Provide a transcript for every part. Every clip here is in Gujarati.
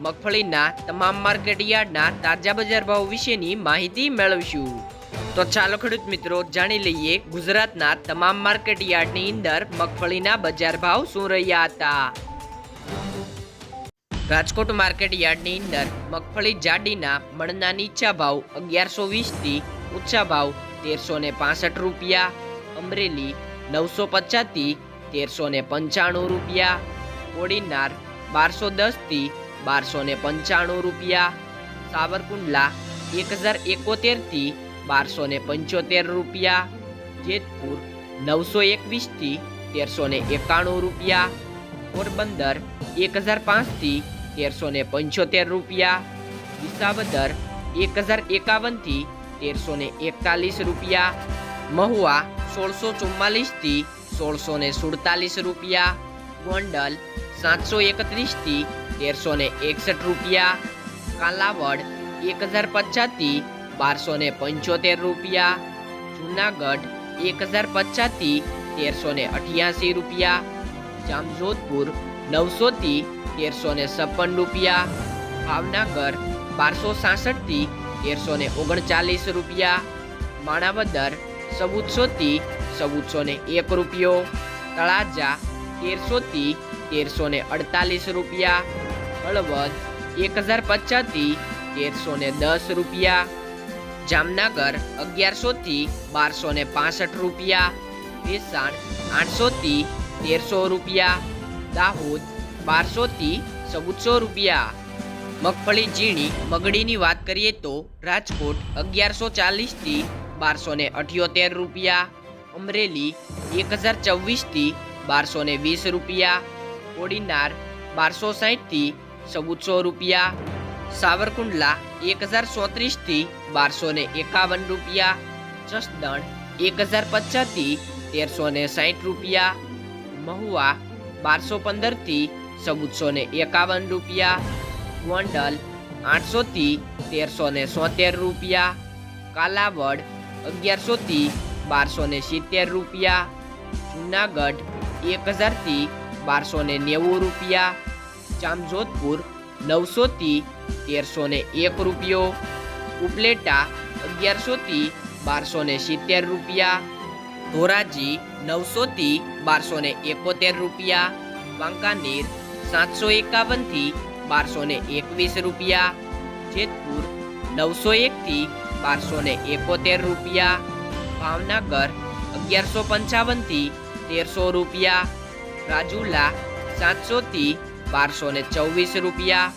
મગફળીના તમામ માર્કેટ યાર્ડના તાજા બજાર ભાવ વિશેની માહિતી મેળવીશું. તો ચાલો ખેડૂત મિત્રો, જાણી લઈએ ગુજરાતના તમામ માર્કેટ યાર્ડની અંદર મગફળીના બજાર ભાવ શું રહ્યા હતા. રાજકોટ માર્કેટ યાર્ડની અંદર મગફળી જાડીના મણના નીચા ભાવ અગિયારસો વીસથી ઊંચા ભાવ તેરસો ને પાસઠ રૂપિયા, અમરેલી નવસો પચાસથી તેરસો ને પંચાણું રૂપિયા, કોડીનાર બારસો દસથી બારસો ને પંચાણું રૂપિયા. સાવરકુંડલા એક હજાર એકોતેરથી બારસો ને પંચોતેર રૂપિયા. જેતપુર નવસો એકવીસથી તેરસો ને એકાણું રૂપિયા. પોરબંદર એક હજાર પાંચથી તેરસો ને પંચોતેર રૂપિયા. વિસાવદર એક હજાર એકાવનથી તેરસો ને એકતાલીસ રૂપિયા. મહુવા સોળસો ચુમ્માલીસથી સોળસો ને સુડતાલીસ રૂપિયા. ગોંડલ સાતસો એકત્રીસથી તેરસો ને એકસઠ રૂપિયા. કાલાવડ એક હજાર પચાસથી બારસો ને પંચોતેર રૂપિયા. જુનાગઢ એક હજાર પચાસથી તેરસો ને અઠ્યાસી રૂપિયા. જામજોધપુર નવસોથી તેરસો ને છપ્પન રૂપિયા. ભાવનગર બારસો સાસઠથી તેરસો ને ઓગણચાલીસ રૂપિયા. માણાવદર ચૌદસોથી ચૌદસો ને એક રૂપિયો. તળાજા તેરસોથી તેરસો ને અડતાલીસ રૂપિયા, હળવદ એક હજાર પચાસથી તેરસો ને દસ રૂપિયા, જામનગર અગિયારસોથી બારસો ને પાસઠ રૂપિયા, ભેસાણ આઠસોથી તેરસો રૂપિયા, દાહોદ બારસોથી ચૌદસો રૂપિયા. મગફળી, ઝીણી મગડીની વાત કરીએ તો રાજકોટ અગિયારસો ચાલીસથી બારસો ને અઠ્યોતેર રૂપિયા, અમરેલી એક હજાર ચોવીસથી બારસો ને વીસ રૂપિયા, ઓડિનાર બારસો સાહીઠથી ચૌદસો રૂપિયા, સાવરકુંડલા એક હજાર ચોત્રીસથી બારસો ને એકાવન રૂપિયા, જસદણ એક હજાર પચાસથી તેરસો ને સાહીઠ રૂપિયા, મહુવા બારસો પંદરથી ચૌદસો ને એકાવન રૂપિયા, ગોંડલ આઠસોથી તેરસો ને સોતેર રૂપિયા, કાલાવડ અગિયારસોથી બારસો ને સિત્તેર રૂપિયા, જુનાગઢ એક હજારથી બારસો ને નેવું રૂપિયા. જામજોધપુર નવસોથી તેરસો ને એક રૂપિયો. ઉપલેટા અગિયારસોથી બારસો ને સિત્તેર રૂપિયા. ધોરાજી નવસોથી બારસો ને એકોતેર રૂપિયા. વાંકાનેર સાતસો એકાવનથી બારસો ને એકવીસ રૂપિયા. જેતપુર નવસો એકથી બારસો ને એકોતેર રૂપિયા. ભાવનગર અગિયારસો પંચાવનથી તેરસો રૂપિયા, રાજુલા સાતસોથી બારસો ને ચોવીસ રૂપિયા,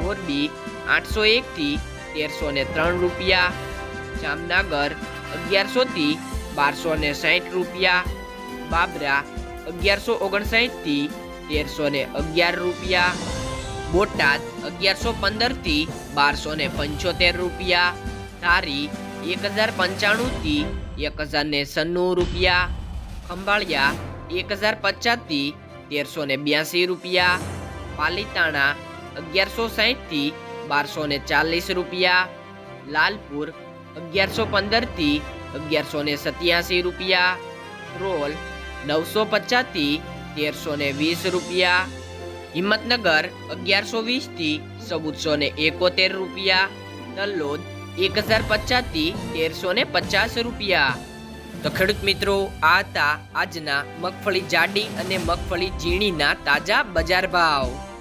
મોરબી આઠસો એકથી તેરસો ને ત્રણ રૂપિયા, જામનગર અગિયારસોથી બારસો ને સાઠ રૂપિયા, બાબરા અગિયારસો ઓગણસાઠથી તેરસો ને અગિયાર રૂપિયા, બોટાદ અગિયારસો પંદરથી બારસો ને પંચોતેર રૂપિયા, ધારી એક હજાર પંચાણુંથી એક હજાર ને સન્નું રૂપિયા ખંભાળિયા, એક હજાર પચાસથી તેરસો ને બ્યાસી રૂપિયા. પાલીતાણા, અગિયારસો સાહીઠથી બારસો ને ચાલીસ રૂપિયા. લાલપુર, અગિયારસો પંદરથી અગિયારસો ને સત્યાસી રૂપિયા. રોલ, નવસો પચાસથી તેરસો ને વીસ રૂપિયા. હિંમતનગર, અગિયારસો વીસથી ચૌદસો ને એકોતેર રૂપિયા. તલ્લોદ એક હજાર પચાસથી તેરસો ને પચાસ રૂપિયા. તો ખેડૂત મિત્રો આ હતા આજના મગફળી જાડી અને મગફળી ઝીણીના તાજા બજાર ભાવ.